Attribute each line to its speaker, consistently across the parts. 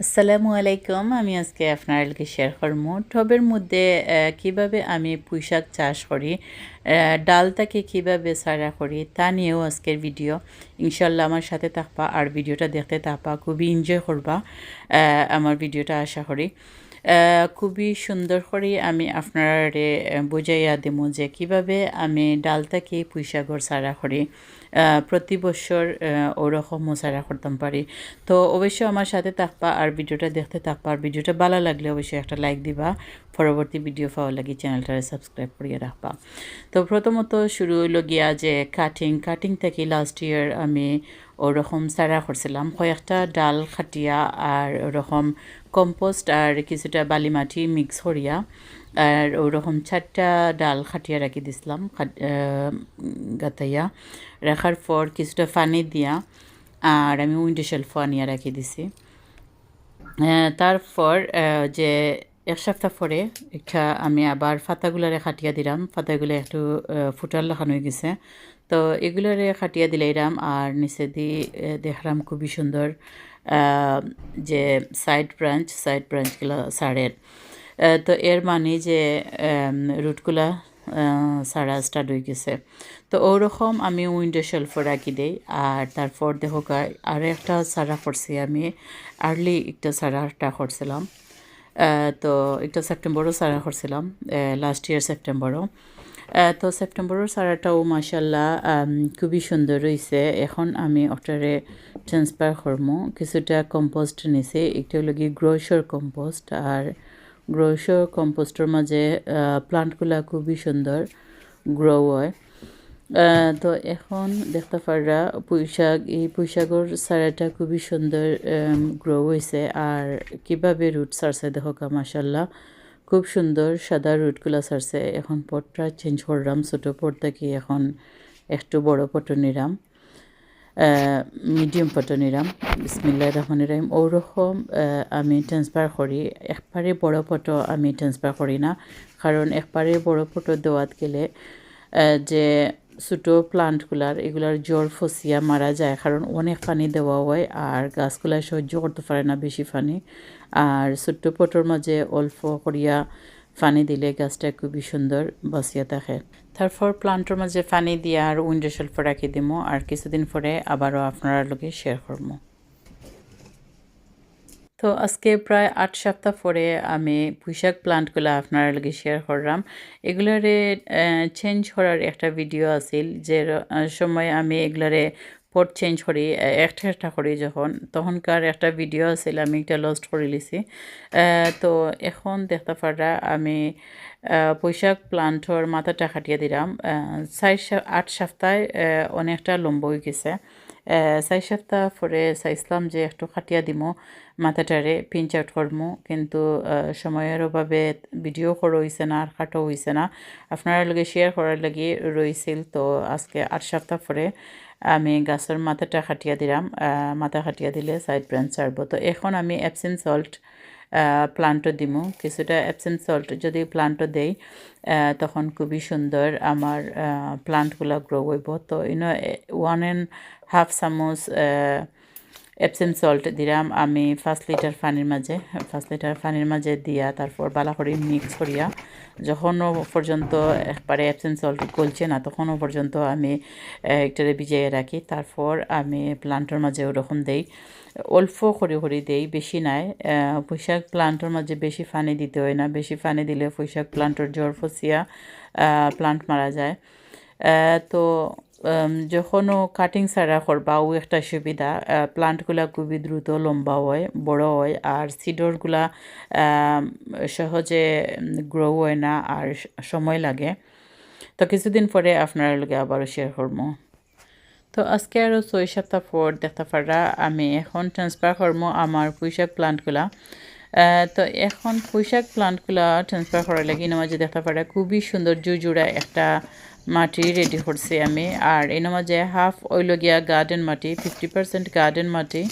Speaker 1: আসসালামু আলাইকুম। আমি আজকে আপনার লগে শেয়ার করব টবের মধ্যে কীভাবে আমি পুঁইশাক চাষ করি ডালটাকে কীভাবে সারা করি তা নিয়েও আজকের ভিডিও ইনশাল্লাহ আমার সাথে থাকবা আর ভিডিওটা দেখতে থাকবা, খুবই এনজয় করবা আমার ভিডিওটা আশা করি। খুবই সুন্দর করে আমি আপনারে বুঝাইয়া দেবো যে কীভাবে আমি ডালটাকে পুঁইশাকর সারা করি। প্রতি বছর ওরকম মোসারা সারা করতাম পারি। তো অবশ্যই আমার সাথে থাকবা আর ভিডিওটা দেখতে থাকবা। আর ভিডিওটা ভালো লাগলে অবশ্যই একটা লাইক দিবা। পরবর্তী ভিডিও পাওয়া লাগে চ্যানেলটা সাবস্ক্রাইব করিয়ে রাখবা। তো প্রথমত শুরু হইল গিয়া যে কাটিং কাটিং থেকে লাস্ট ইয়ার আমি ওরকম সারা করছিলাম কয়েকটা ডাল, খাটিয়া আর ওরকম কম্পোস্ট আর কিছুটা বালি মাটি মিক্স করিয়া আর ওরকম চারটা ডাল, খাটিয়া রাখি দিছিলাম গাতাইয়া। রাখার পর কিছুটা পানি দিয়া আর আমি উইন্ডো শেলফ আনিয়া রাখি দিছি। তারপর যে এক সপ্তাহ পরে একটা আমি আবার ফাতাগুলারে খাটিয়া দিলাম। ফাতাগুলো একটু ফুটার লাখানো হয়ে গেছে। তো এগুলারে খাটিয়া দিলাইরাম আর নিচে দিয়ে দেখলাম খুবই সুন্দর যে সাইড ব্রাঞ্চ সাইড ব্রাঞ্চগুলো সারের। তো এর মানে যে রুটগুলা সারা স্টার্ট হয়ে গেছে। তো ওরকম আমি উইন্ডো শেলফে রাখি দেই, আর তারপর দেখো আর একটা সারা করছি আমি আর্লি একটা সারাটা করছিলাম। তো একটা সেপ্টেম্বরও সারা করছিলাম লাস্ট ইয়ার সেপ্টেম্বরও তো সেপ্টেম্বরের সারাটাও মাসাল্লাহ খুবই সুন্দর রয়েছে এখন আমি ওটারে ট্রান্সফার করব কিছুটা কম্পোস্ট নিছি। একটা হলো গ্রোসর কম্পোস্ট আর গ্রোসর কম্পোস্টের মাঝে প্লান্টগুলা খুবই সুন্দর গ্রো হয়। তো এখন দেখতে পাররা পুঁইশাক, এই পুঁইশাকর সারাটা খুবই সুন্দর গ্রো হয়েছে আর কীভাবে রুট সারছে দেখো মাসাল্লাহ খুব সুন্দর সাদা রুটগুলা সারছে এখন পটটা চেঞ্জ করলাম, ছোটো পট থেকে এখন একটু বড় পট নিলাম মিডিয়াম পট নিলাম। বিসমিল্লা রহমান রহিম। ওরকম আমি ট্রান্সফার করি। একবারে বড় পটো আমি ট্রান্সফার করি না। কারণ একবারে বড় পটো দেওয়াত গেলে যে ছোটো প্লান্টগুলার এগুলার জ্বর, ফসিয়া মারা যায়, কারণ অনেক পানি দেওয়া হয় আর গাছগুলা সহ্য করতে পারে না বেশি পানি। আর ছোট্ট পটর মাঝে অল্প করিয়া পানি দিলে গাছটা খুবই সুন্দর বসিয়া থাকে। তারপর প্লান্টের মাঝে পানি দিয়ে আর উইন্ডো শেল্ফ রাখি দিব আর কিছুদিন পরে আবারও আপনারা লোকে শেয়ার করব তো আজকে প্রায় আট সপ্তাহ পরে আমি পুঁইশাক প্লান্টগুলো আপনার লগে শেয়ার করলাম। এগুলারে চেঞ্জ করার একটা ভিডিও আছিল যে সময় আমি এগুলারে পট চেঞ্জ করি একটা একটা করি যখন। তখনকার একটা ভিডিও আছিল আমি একটা লস্ট করে লিছি। তো এখন দেখতে পারা আমি আহ, পুঁইশাক প্লান্টর মাথাটা খাটিয়ে দিলাম। চার আট সপ্তাহে অনেকটা লম্বা হয়ে গেছে। চার সপ্তাহ পরে চাইছিলাম যে একটু খাটিয়া দিমো মাথাটারে পিঞ্চ আউট করমো কিন্তু সময়ের অভাবে ভিডিও করা হয়েছে না, আর খাটো হয়েছে না। আপনার লগে শেয়ার করার লাগে রয়েছিল তো আজকে আট সপ্তাহ পরে আমি গাছের মাথাটা খাটিয়া দিলাম মাথা খাটিয়া দিলে সাইড ব্রাঞ্চ ছাড়বো তো এখন আমি অ্যাপসেন সল্ট প্লান্টও দিমু। কিছুটা অ্যাপসেন সল্ট যদি প্লান্টও দেই তখন খুবই সুন্দর আমার প্লান্টগুলো গ্রো হইব। তো ইনো ওয়ান অ্যান্ড হাফ চামচ এপসেম সল্ট দিলাম আমি পাঁচ লিটার পানির মাঝে। পাঁচ লিটার পানির মাঝে দিয়া তারপর বালা করে মিক্স করিয়া যখনও পর্যন্ত একবারে অ্যাবসেন্স সল্ট গলছে না, তখনও পর্যন্ত আমি একটারে ভিজিয়ে রাখি। তারপর আমি প্লান্টের মাঝে ওরকম দেই। অল্প করে করে দেই, বেশি নাই। পুঁইশাক প্লান্টের মাঝে বেশি পানি দিতে হয় না। বেশি পানি দিলে পুঁইশাক প্লান্টের জ্বর ফসিয়া প্লান্ট মারা যায়। তো যখনও কাটিং ছাড়া করবাও একটা সুবিধা প্লান্টগুলা খুবই দ্রুত লম্বা হয়, বড় হয়, আর সিডরগুলা সহজে গ্রো হয় না আর সময় লাগে। তো কিছুদিন পরে আপনার লগে আবারও শেয়ার করব। তো আজকে আরও ছয় সপ্তাহ পর দেখতে পারা, আমি এখন ট্রান্সফার করব আমার পুঁইশাক প্লান্টগুলা তো এখন পুঁইশাক প্লান্টগুলা ট্রান্সফার করার লাগে মাঝে দেখতে পারা খুবই সুন্দর, জুজুড়া একটা মাটি রেডি করছি আমি। আর এর মাঝে হাফ ওইলগিয়া গার্ডেন মাটি ফিফটি পার্সেন্ট গার্ডেন মাটি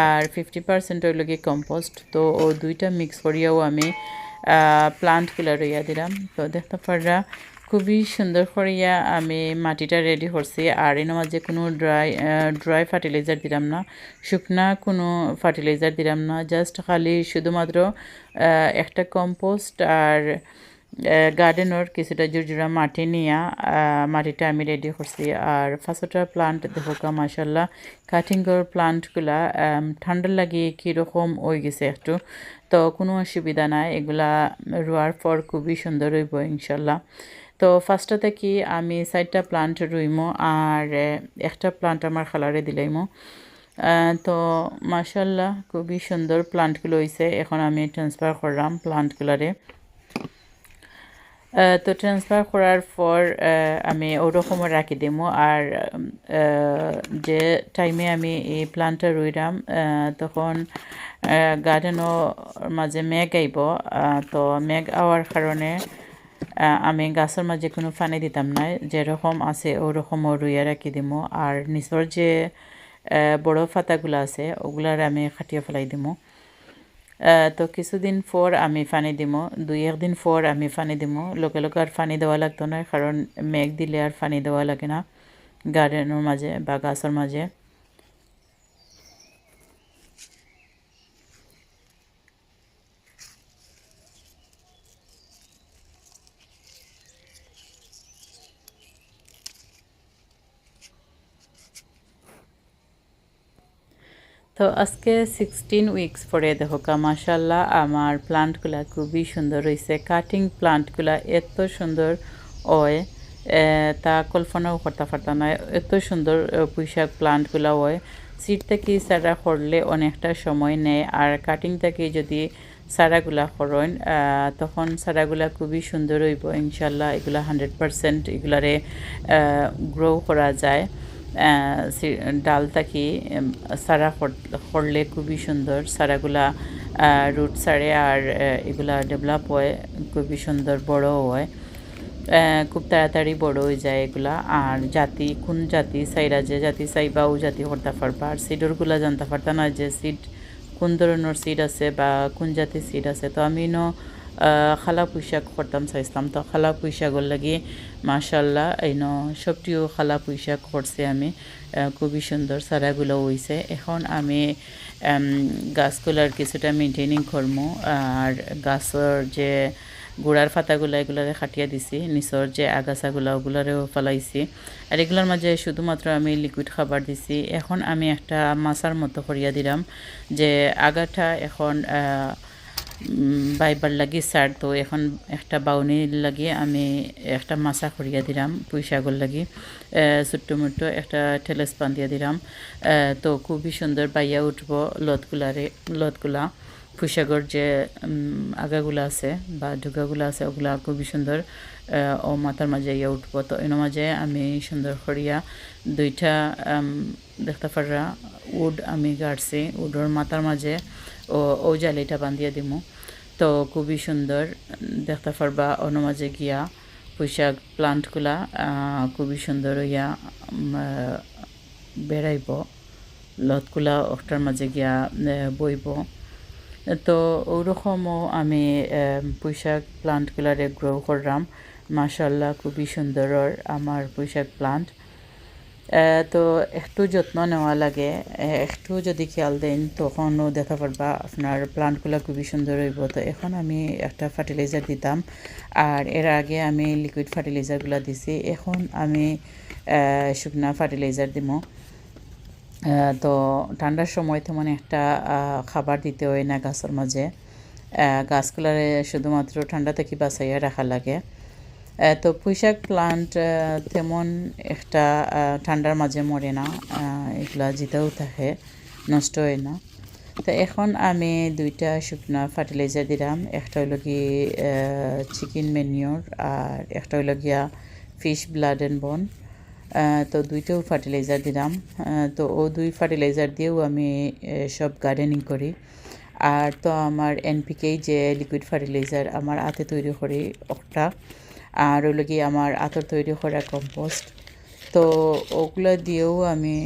Speaker 1: আর ফিফটি পার্সেন্ট ওইলগিয়া কম্পোস্ট তো ও দুইটা মিক্স করিয়াও আমি প্লান্টগুলো রইয়া দিলাম। তো দেখতে পারা খুবই সুন্দর করিয়া আমি মাটিটা রেডি করছি। আর এর মাঝে কোনো ড্রাই ড্রাই ফার্টিলাইজার দিলাম না। শুকনা কোনো ফার্টিলাইজার দিলাম না। জাস্ট খালি শুধুমাত্র একটা কম্পোস্ট আর গার্ডেনের কিছুটা জুরজুরা মাটি নিয়া মাটিটা আমি রেডি করছি। আর ফার্স্টটা প্লান্ট দেখো মাসাল্লাহ কাটিংয়ের প্লান্টগুলা আম, ঠান্ডার লাগে কীরকম হয়ে গেছে একটু। তো কোনো অসুবিধা নাই এগুলা রোয়ার পর খুবই সুন্দর হইব ইনশাল্লাহ তো ফার্স্টতে কি আমি চারটা প্লান্ট রুইমো আর একটা প্লান্ট আমার খালারে দিলাইমো। তো মাশাল্লাহ খুবই সুন্দর প্লান্টগুলো হয়েছে এখন আমি ট্রান্সফার করলাম প্লান্টগুলারে তো ট্রান্সফার করার পর আমি ওরকম রাখি দিমো। আর যে টাইমে আমি এই প্লান্টটা রইলাম তখন গার্ডেনও মাঝে মেঘ আইব। তো মেঘ আওয়ার কারণে আমি গাছের মাঝে কোনো পানি দিতাম না যেরকম আছে ওরকমও রুইয়া রাখি দিমো। আর নিচর যে বড় পাতাগুলো আছে, ওগুলার আমি খাটিয়ে ফেলাই দিমো। তো কিছুদিন পর আমি ফানি দিব দুই একদিন পর আমি ফানি দিব। লোকে লোকে আর ফানি দেওয়া লাগতো না কারণ মেঘ দিলে আর ফানি দেওয়া লাগে না গার্ডেনের মাঝে বা গাছের মাঝে তো আজকে সিক্সটিন উইকস পরে দেখো মাসাল্লাহ আমার প্লান্টগুলা খুবই সুন্দর হয়েছে কাটিং প্লান্টগুলা এত সুন্দর হয় তা কল্পনাও করতে পারতাম না। এত সুন্দর আহ, পুঁইশাক প্লান্টগুলা হয়। সিট থেকে সারা করলে অনেকটা সময় নেয়। আর কাটিং থেকে যদি সারাগুলা করেন তখন সারাগুলা খুবই সুন্দর হইব ইনশাল্লাহ এগুলা হান্ড্রেড পারসেন্ট এগুলারে গ্রো করা যায়। আহ, সি- ডাল থাকি উম, সারা কর- করলে খুবই সুন্দর সারাগুলা রুট সারে আর এগুলা ডেভেলপ হয় খুবই সুন্দর বড় হয়। খুব তাড়াতাড়ি বড় হয়ে যায় এগুলা। আর জাতি কোন জাতি সাইরা যে জাতি চাইবা ও জাতি করতে পারবা আর সিডরগুলা জানতে পারতাম না যে সিড কোন ধরনের সিড আছে বা কোন জাতির সিড আছে। তো আমি ন খালা পুঁইশাক করতাম চাইছিলাম। তো খালা পুঁইশাকর লাগি, মাশাল্লাহ এই ন সবটিও খালা পুঁইশাক করছি আমি খুবই সুন্দর সারাগুলো হইছে। এখন আমি গাছগুলার কিছুটা মেনটেনিং করব আর গাছের যে গোড়ার পাতাগুলো এগুলারে খাটিয়া দিছি নিচর যে আগাছাগুলো ওগুলারেও ফেলাইছি। আর এগুলোর মাঝে শুধুমাত্র আমি লিকুইড খাবার দিছি। এখন আমি একটা মাছার মতো করিয়া দিলাম, যে আগাটা এখন বাইবার লাগি সার তো এখন একটা বাউনির লাগি আমি একটা মাছা করিয়া দিলাম পুঁইশাকর লাগি। ছোট্ট মোট্ট একটা টেলেস পান দিলাম তো খুবই সুন্দর বাইয়া উঠব লতগুলারে লতগুলা পুঁইশাকর যে আগাগুলো আছে বা ডুগাগুলো আছে, ওগুলা খুবই সুন্দর ও মাথার মাঝে ইয়ে উঠব। তো এর মাঝে আমি সুন্দর করিয়া দুইটা দেখতে পারা উড আমি গাড়ছি উডর মাথার মাঝে ও ও জালিটা বান্ধিয়ে দিমু। তো খুবই সুন্দর, দেখতে পারবা অন্য মাঝে গিয়া পুঁইশাক প্লান্টগুলা খুবই সুন্দর হইয়া বেড়াইব। লতগুলা ওটার মাঝে গিয়া বইব। তো ওরকমও আমি পুঁইশাক প্লান্টগুলারে গ্রো করলাম। মাশাল্লাহ খুবই সুন্দর আমার পুঁইশাক প্লান্ট। তো একটু যত্ন নেওয়া লাগে। একটু যদি খেয়াল দেন তখনও দেখা পারবা আপনার প্লান্টগুলো খুবই সুন্দর হইব। তো এখন আমি একটা ফার্টিলাইজার দিতাম। আর এর আগে আমি লিকুইড ফার্টিলাইজারগুলো দিছি। এখন আমি শুকনা ফার্টিলাইজার দিব তো ঠান্ডার সময় তেমন একটা খাবার দিতে হয় না গাছের মাঝে। গাছগুলারে শুধুমাত্র ঠান্ডা থেকে বাঁচাইয়া রাখা লাগে। তো পুঁইশাক প্লান্ট তেমন একটা ঠান্ডার মাঝে মরে না এগুলা জিতেও থাকে নষ্ট হয় না। তো এখন আমি দুইটা শুকনা ফার্টিলাইজার দিলাম, একটা হইল কি চিকেন মেনিওর আর একটা হইল গিয়া ফিশ ব্লাড অ্যান্ড বন তো দুইটাও ফার্টিলাইজার দিলাম তো ও দুই ফার্টিলাইজার দিয়েও আমি সব গার্ডেনিং করি। আর তো আমার এনপিকেই যে লিকুইড ফার্টিলাইজার আমার হাতে তৈরি করি একটা আর হইল কি আমার আতর তৈরি করা কম্পোস্ট তো ওগুলা দিয়েও আমি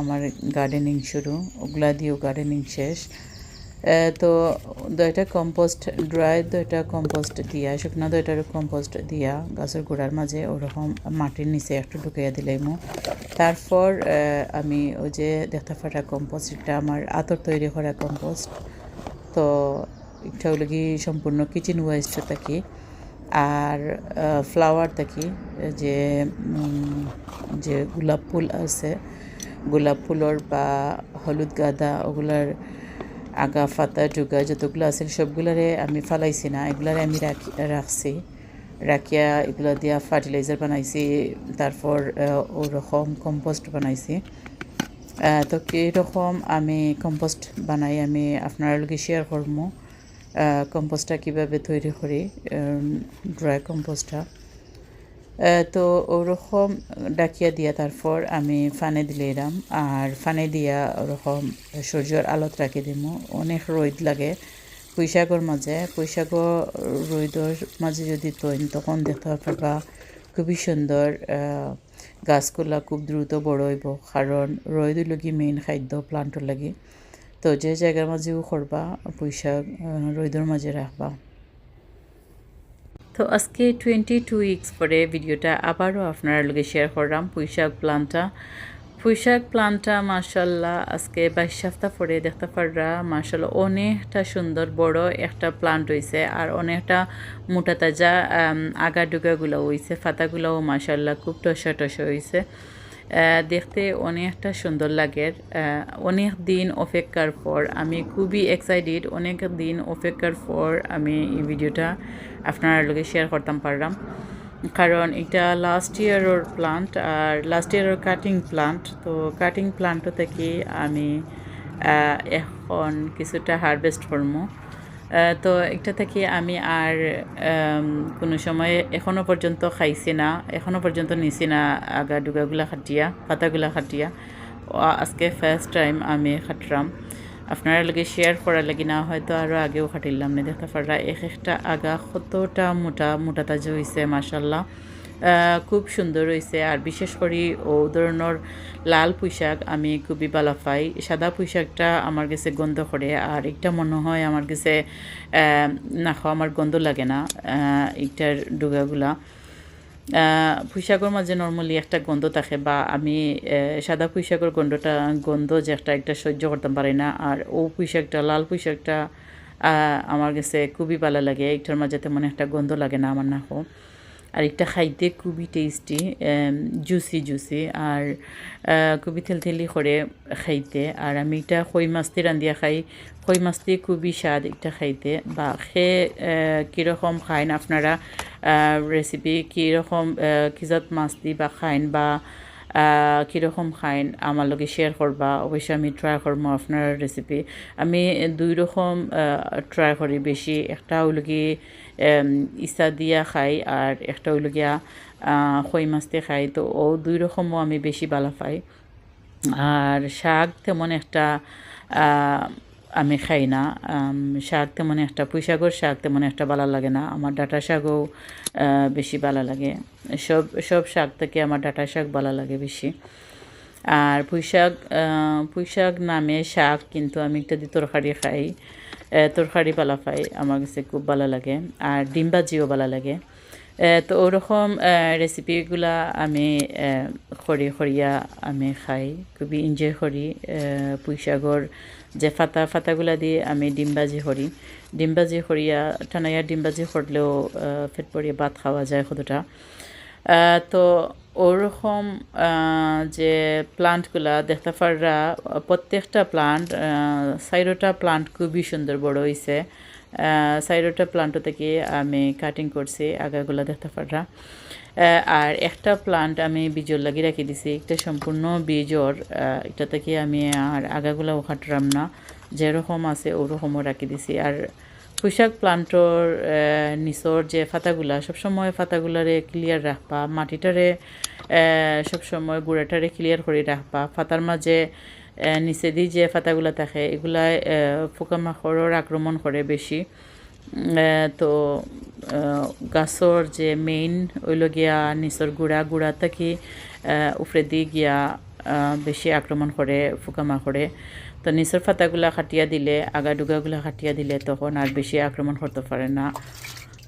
Speaker 1: আমার গার্ডেনিং শুরু। ওগুলা দিয়েও গার্ডেনিং শেষ। তো দুইটা কম্পোস্ট ড্রাই দুইটা কম্পোস্ট দিয়া, শুকনো দুইটার কম্পোস্ট দিয়া গাছের গোড়ার মাঝে ওরকম মাটির নিচে একটু ঢুকিয়ে দিলাম তারপর আমি ওই যে দেখতে ফাটা কম্পোস্ট এটা আমার আতর তৈরি করা কম্পোস্ট তো এটা হলো কি সম্পূর্ণ কিচেন ওয়েস্ট থাকি আর ফ্লাওয়ার থাকি যে যে গোলাপ ফুল আছে, গোলাপ ফুলর বা হলুদ গাঁদা, ওগুলার আগা ফাতা ডুগা যতগুলো আছে, সবগুলারে আমি ফালাইছি না, এগুলারে আমি রাখি, রাখছি। রাখিয়া এগুলো দিয়া ফার্টিলাইজার বানাইছি, তারপর ওরকম কম্পোস্ট বানাইছি। তো কীরকম আমি কম্পোস্ট বানাই, আমি আপনার লগে শেয়ার করব কম্পোস্টটা কীভাবে তৈরি করি ড্রাই কম্পোস্টটা তো ওরকম ডাকিয়া দিয়া তারপর আমি ফানে দিলে এরাম, আর ফানে দিয়া ওরকম সূর্যর আলোত রাখি দিম। অনেক রোদ লাগে। পুঁইশাকর মাঝে পুঁইশাকর রোদর মাঝে যদি তৈন, তখন দেখতে পারবা খুবই সুন্দর গাছগুলা খুব দ্রুত বড় হইব। কারণ রোদ হইল মেইন খাদ্য প্লান্টর লাগি। তো যে জায়গার মাঝেও করবা পুঁইশাক রোদর মাঝে রাখবা। তো আজকে টোয়েন্টি টু উইকস পরে ভিডিওটা আবারও আপনার লগে শেয়ার করলাম পুঁইশাক প্লান্টটা পুঁইশাক প্লান্টটা মার্শাল্লাহ আজকে বাইশ সপ্তাহ পরে দেখতে পাররা মার্শাল্লাহ অনেকটা সুন্দর, বড় একটা প্লান্ট হয়েছে আর অনেকটা মোটা তাজা আগা ডুগাগুলো হয়েছে ফাতাগুলোও মার্শাল্লাহ খুব টসা টসা হয়েছে দেখতে অনেকটা সুন্দর লাগে। অনেক দিন অপেক্ষার পর আমি খুবই এক্সাইটেড অনেক দিন অপেক্ষার পর আমি এই ভিডিওটা আপনার লগে শেয়ার করতাম, পারলাম। কারণ এটা লাস্ট ইয়ারের প্লান্ট আর লাস্ট ইয়ারের কাটিং প্লান্ট তো কাটিং প্লান্ট থেকে আমি এখন কিছুটা হারভেস্ট করব। তো একটা থেকে আমি আর কোনো সময় এখনও পর্যন্ত খাইছি না এখনও পর্যন্ত নিছি না আগা ডুগাগুলা খাটিয়া, পাতাগুলা খাটিয়া। আজকে ফার্স্ট টাইম আমি খাটরাম। আপনারা লগে শেয়ার করার লাগি না, হয়তো আরও আগেও খাটিলাম। না দেখতে পারা এক একটা আগা কতটা মোটা মোটা তাজা হয়েছে মাসাল্লাহ খুব সুন্দর হয়েছে আর বিশেষ করে ও ধরনের লাল পোশাক আমি খুবই ভালো পাই। সাদা পোশাকটা আমার কাছে গন্ধ করে, আর একটা মনে হয় আমার কাছে না খাওয়া আমার গন্ধ লাগে না এইটার ডুগাগুলা। পুঁইশাকের মাঝে নর্মালি একটা গন্ধ থাকে বা আমি সাদা পুঁইশাকের গন্ধটা, গন্ধ যে একটা একটা সহ্য করতে পারি না। আর ও পুঁইশাকটা, লাল পুঁইশাকটা আমার কাছে খুবই ভালো লাগে। এইটার মাঝে তেমন একটা গন্ধ লাগে না আমার না হোক আর এটা খাইতে খুবই টেস্টি জুসি জুসি আর খুবই থেলথেলি করে খাইতে। আর আমি এটা খই মাছটি রান্ধিয়া খাই। খই মাছটি খুবই স্বাদ এটা খাইতে। বা আহ, কীরকম খাইন আপনারা রেসিপি কীরকম কিজাত মাছটি বা খাইন বা কীরকম খাইন আমার লগে শেয়ার করবা। অবশ্যই আমি ট্রাই করব আপনার রেসিপি আমি দুই রকম ট্রাই করি বেশি। একটা হলো কি ইসা দিয়া খাই আর একটা হইল গিয়া খই মাছতে খাই তো ও দুই রকমও আমি বেশি ভালো পাই। আর শাক তেমন একটা আমি খাই না। শাক তেমন একটা পুঁইশাকর শাক তেমন একটা ভালো লাগে না। আমার ডাটা শাকও বেশি ভালো লাগে। সব সব শাক থেকে আমার ডাটা শাক ভালো লাগে বেশি। আর পুঁইশাক আহ, পুঁইশাক নামে শাক কিন্তু আমি একটা দিয়ে তরকারি খাই। তরকারি পালা পাই আমার কাছে খুব ভালো লাগে আর ডিম ভাজিও ভালো লাগে। তো ওরকম রেসিপিগুলা আমি খরি খরিয়া আমি খাই খুবই এনজয় করি। আহ, পুঁইশাকর যে ফাতা ফাতাগুলা দিয়ে আমি ডিম ভাজি করি ডিম ভাজি করিয়া ডিম ভাজি করলেও পেট পরিয়ে ভাত খাওয়া যায় কতটা তো ওরকম যে প্লান্টগুলা দেখতে পাররা, প্রত্যেকটা প্লান্ট সাইরোটা প্লান্ট খুবই সুন্দর বড় হয়েছে সাইরোটা প্লান্ট থেকে আমি কাটিং করছি, আগাগুলা দেখতে পাররা। আর একটা প্লান্ট আমি বীজর লাগিয়ে রাখি দিছি, একটা সম্পূর্ণ বীজর এটা থেকে আমি আর আগাগুলাও কাটলাম না। যেরকম আছে, ওরকমও রাখি দিছি। আর পুঁইশাক প্লান্টর নিচর যে ফাতাগুলা, সবসময় ফাতাগুলারে ক্লিয়ার রাখবা। মাটিটারে সবসময় গুঁড়াটারে ক্লিয়ার করে রাখবা। ফাতার মাঝে নিচে দিয়ে যে ফাতাগুলা থাকে এগুলা পোকামাকড়ের আক্রমণ করে বেশি। তো গাছর যে মেইন ওইল গিয়া নিচর গুড়া গুড়া থাকি উপরে দিয়ে গিয়া বেশি আক্রমণ করে পোকামাকড়ে। তো নিচের পাতাগুলা খাটিয়া দিলে আগা ডুগাগুলা খাটিয়া দিলে তখন আর বেশি আক্রমণ করতে পারে না।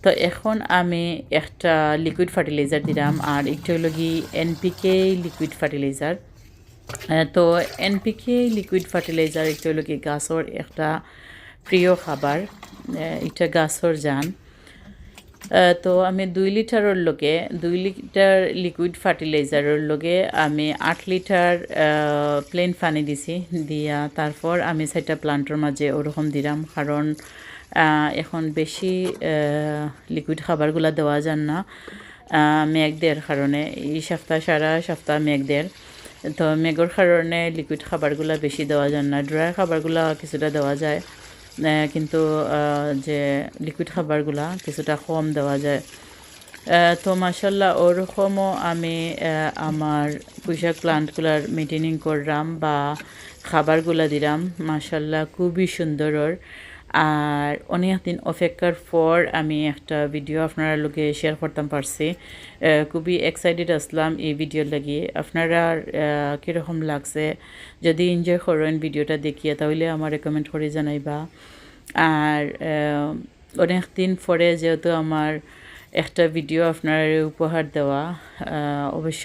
Speaker 1: তো এখন আমি একটা লিকুইড ফার্টিলাইজার দিলাম আর একটু হলো কি এনপিকে লিকুইড ফার্টিলাইজার তো এনপিকে লিকুইড ফার্টিলাইজার একটু হলো কি গাছর একটা প্রিয় খাবার। এটা গাছর যান তো আমি দুই লিটারের লগে দুই লিটার লিকুইড ফার্টিলাইজারের লগে আমি আট লিটার প্লেন পানি দিছি, দিয়া তারপর আমি সেটা প্লান্টের মাঝে ওরকম দিলাম। কারণ এখন বেশি লিকুইড খাবারগুলা দেওয়া যান না। মেঘ দেওয়ার কারণে, এই সপ্তাহ সারা সপ্তাহ মেঘ দেয় তো মেঘর কারণে লিকুইড খাবারগুলা বেশি দেওয়া যান না। ড্রাই খাবারগুলা কিছুটা দেওয়া যায়। কিন্তু যে লিকুইড খাবারগুলা কিছুটা কম দেওয়া যায়। তো মাসাল্লাহ ওরকমও আমি আমার পুঁইশাক প্লান্টগুলার মেনটেনিং করলাম বা খাবারগুলা দিলাম। মাসাল্লাহ খুবই সুন্দর আর অনেক দিন অপেক্ষার পর আমি একটা ভিডিও আপনারা লোকে শেয়ার করতাম পারছি। খুবই এক্সাইটেড আসলাম এই ভিডিওর লাগি। আপনারা কীরকম লাগছে? যদি এনজয় করেন ভিডিওটা দেখিয়ে, তাহলে আমার রেকমেন্ড করে জানাইবা। আর অনেক দিন পরে যেহেতু আমার একটা ভিডিও আপনার উপহার দেওয়া অবশ্য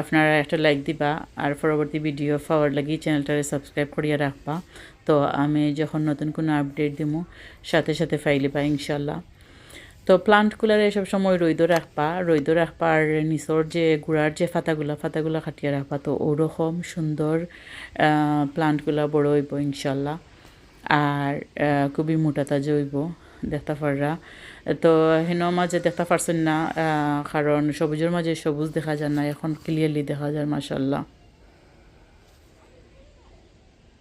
Speaker 1: আপনারা একটা লাইক দিবা আর পরবর্তী ভিডিও পাওয়ার লাগি চ্যানেলটারে সাবস্ক্রাইব করিয়া রাখবা। তো আমি যখন নতুন কোনো আপডেট দিব সাথে সাথে ফাইলিবা ইনশাল্লাহ তো প্লান্টগুলারে সব সময় রইদ রাখবা রইদ রাখবা আর নিচর যে গুড়ার যে ফাতাগুলা ফাতাগুলা খাটিয়ে রাখবা। তো ওরকম সুন্দর প্লান্টগুলা বড় হইব ইনশাল্লাহ আর খুবই মোটা তাজা হইব। দেখতে পাররা তো হেন মাঝে দেখতে পারছেন না কারণ সবুজের মাঝে সবুজ দেখা যায় না, এখন ক্লিয়ারলি দেখা যায় মাসাল্লাহ